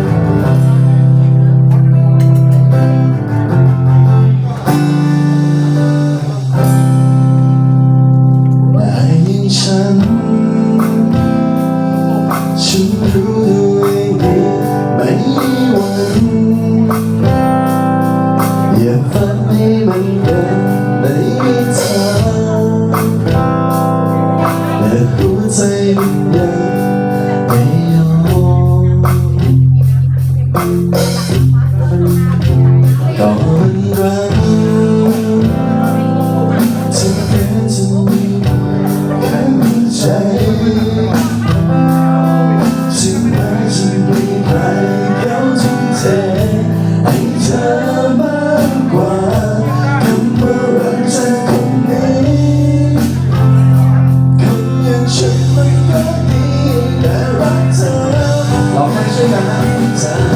Bye. time.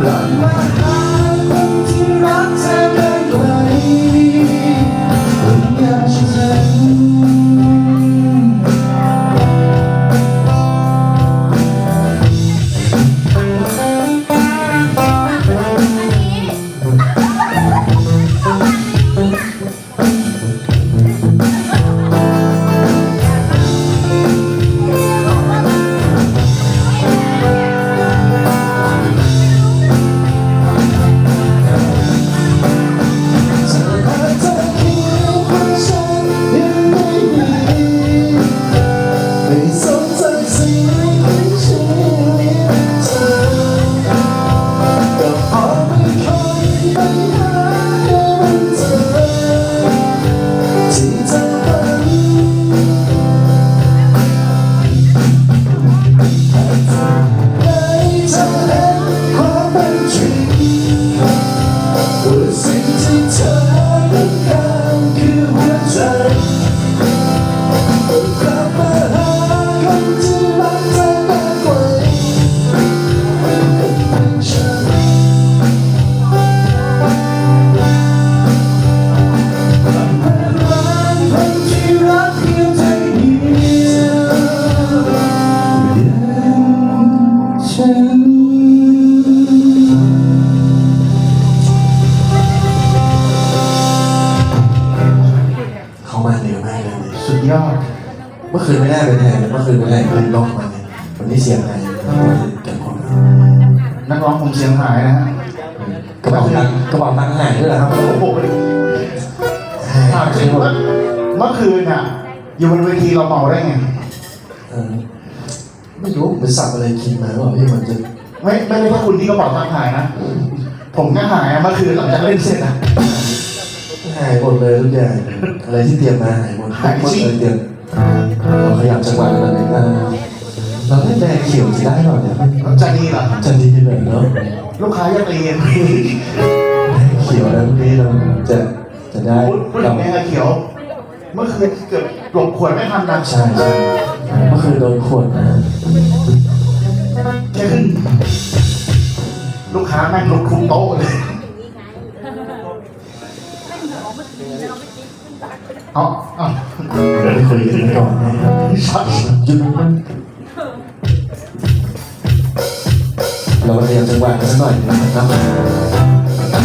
blood. กเป็นไงเมื่อคืนเป็นไงคืนล็อกมาเนี่ยวันนี้เสียงไหนแต่คนนักร้องผมเสียงหายนะกระเป๋าตังกระเป๋าตังค์หายด้วยเหรอครับโอ้โหถามจริงว่าเมื่อคืนอะ อยู่บนเวทีเราเมาได้ไงไม่รู้เป็นสับอะไรกินมาหรือเปล่าพี่มันจะไม่ไม่ใช่แค่คุณที่กระเป๋าตังค์หายนะผมก็หายเมื่อคืนหลังจากเล่นเสร็จอะหายหมดเลยทุกอย่างอะไรที่เตรียมมาหายหมดหมดเลยเตรียม เราขยามจังหวะหน่อยนะเราเล่นแดงเขียวจะได้หรอเนี่ยจะดีเหรอจะดีเลยเนาะลูกค้าจะเรียนเขียวแล้วพรุ่งนี้เราจะจะได้พูดถึงแดงเขียว เมื่อคืนเกือบหลบขวดไม่ทันนะใช่ใช่เมื่อคืนโดนขวดนะนลูกค้าแม่งลุกคุมโต๊ะเลยเอาเอา để tùy tiện còn sát sinh chính là bây giờ chẳng qua cái nói nằm nằm nằm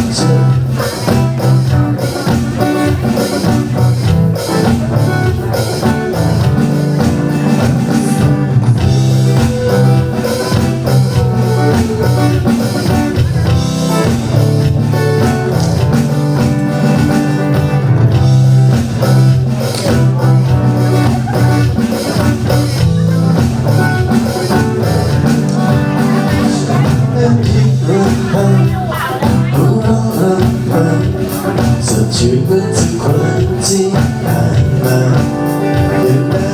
ชีวิตที่คนที่ผ่านมา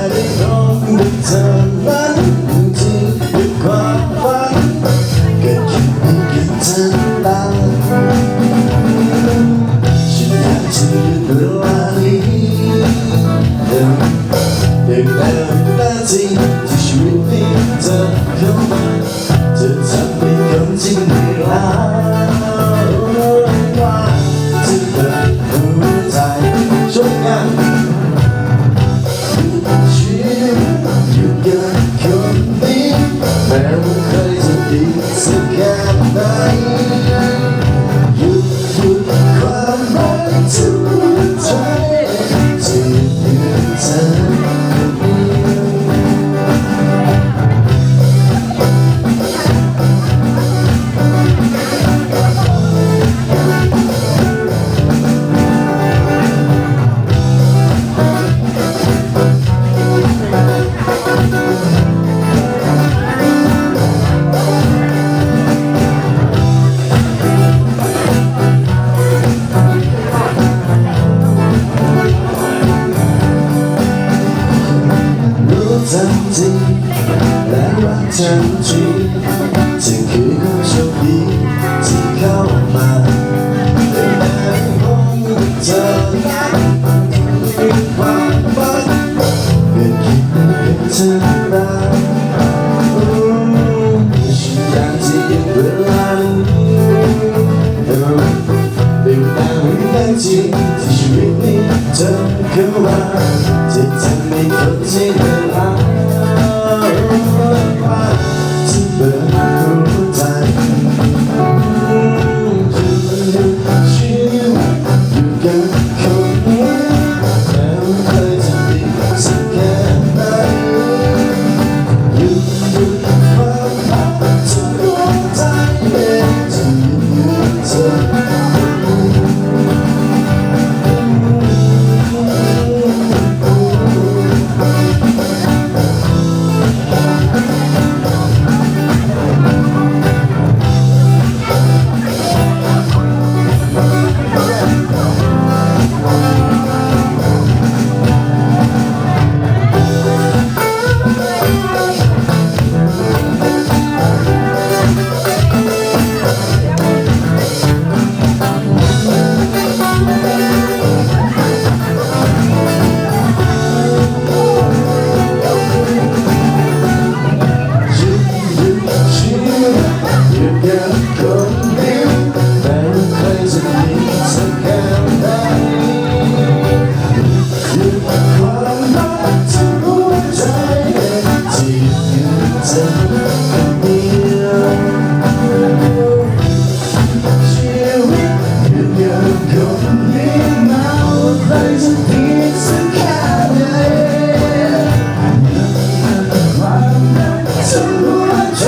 ฉันรู้ว่าใจ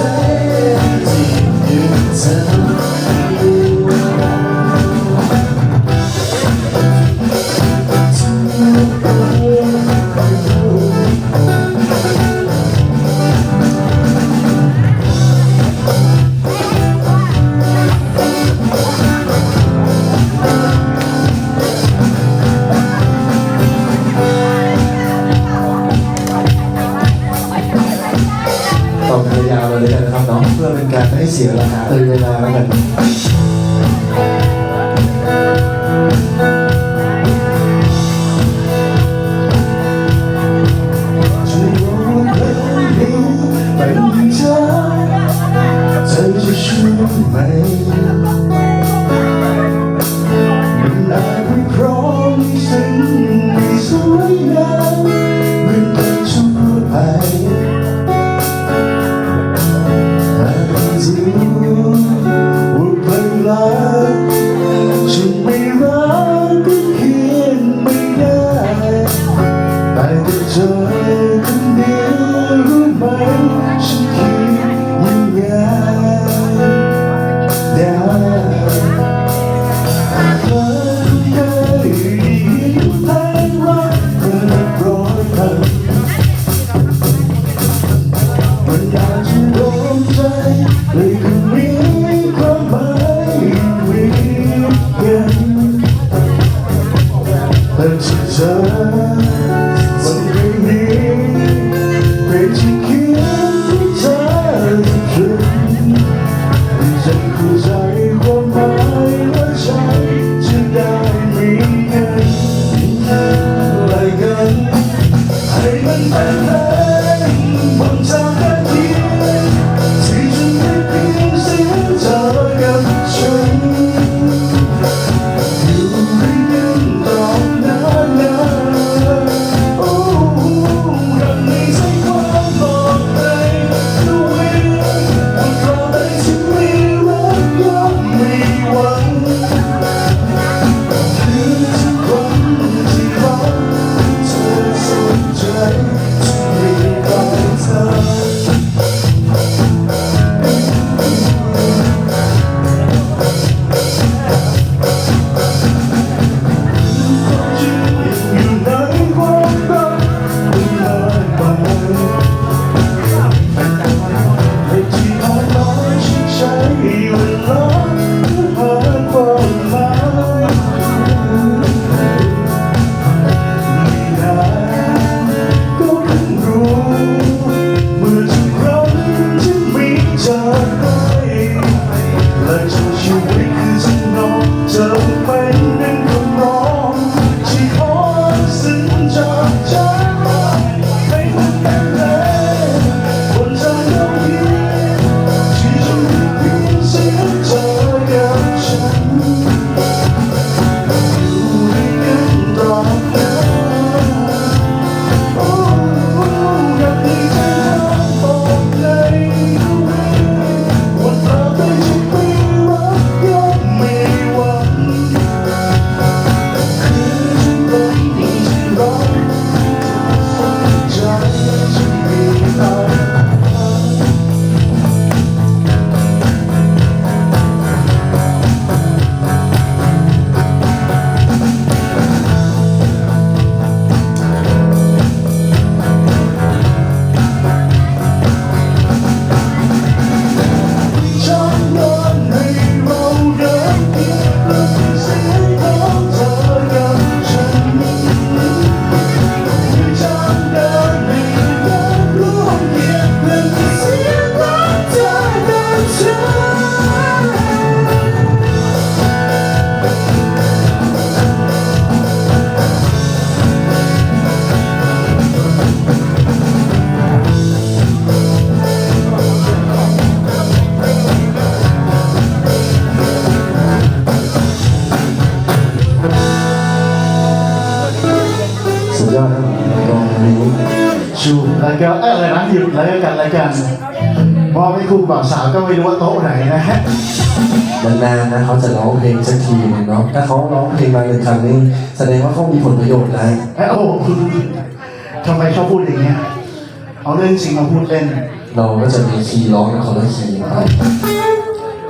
ที่มีเธอ ต่อกันยาวเลยนะครับน้องเพื่อเป็นการไม่เสียเวลาหรืเวลาแล้วกัน ชูแล้วก็เอ้ยอะไรนะหยุดแล้วก็กันแล้วกันมอบให้คู่บ่าวสาวก็ไม่รู้ว่าโต๊ะไหนนะฮะนานๆนะเขาจะร้องเพลงสักทีหนึงเนาะถ้าเขาร้องเพลงมาหนึ่งครั้งนี่แสดงว่าเขามีผลประโยชน์นะเอ้ยโอ้โหทำไมชอบพูดอย่างเงี้ยเอาเรื่องจริงมาพูดเล่น เราก็จะมีคีย์ร้องกันคนละคีย์นะครับ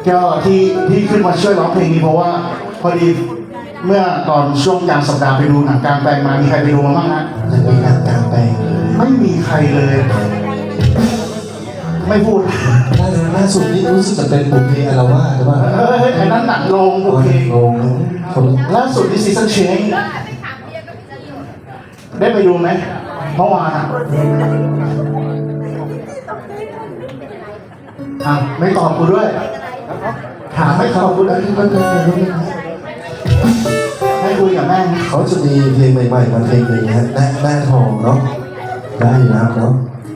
ก็ที่ที่ขึ้นมาช่วยร้องเพลงนี้เพราะว่า พอดีเมื่อตอนช่วงกลางสัปดาห์ไปดูหนังกลางแปลงมามีใครไปดูมาบ้างฮะยังไม่หนังกลางแปลงเลย ไม่มีใครเลย ไม่พูดล่าล่าสุดนี่รู้สึกจะเป็นบุพเพอารวาสหรือเปล่าเฮ้ยไอ้นั้นหนังโรงโอเคลงคนล่าสุดที่ซีซันเชงได้ไปดูไหมเมื่อวานอะอะไม่ตอบกูด้วย ถามไม่ตอบกูด้วยให้คุยกับแม่งเขาจะมีเพลงใหม่ๆมาเพลงหนึ่งฮะแม่แม่ทองเนาะ ได้อยู่แล้วเนาะ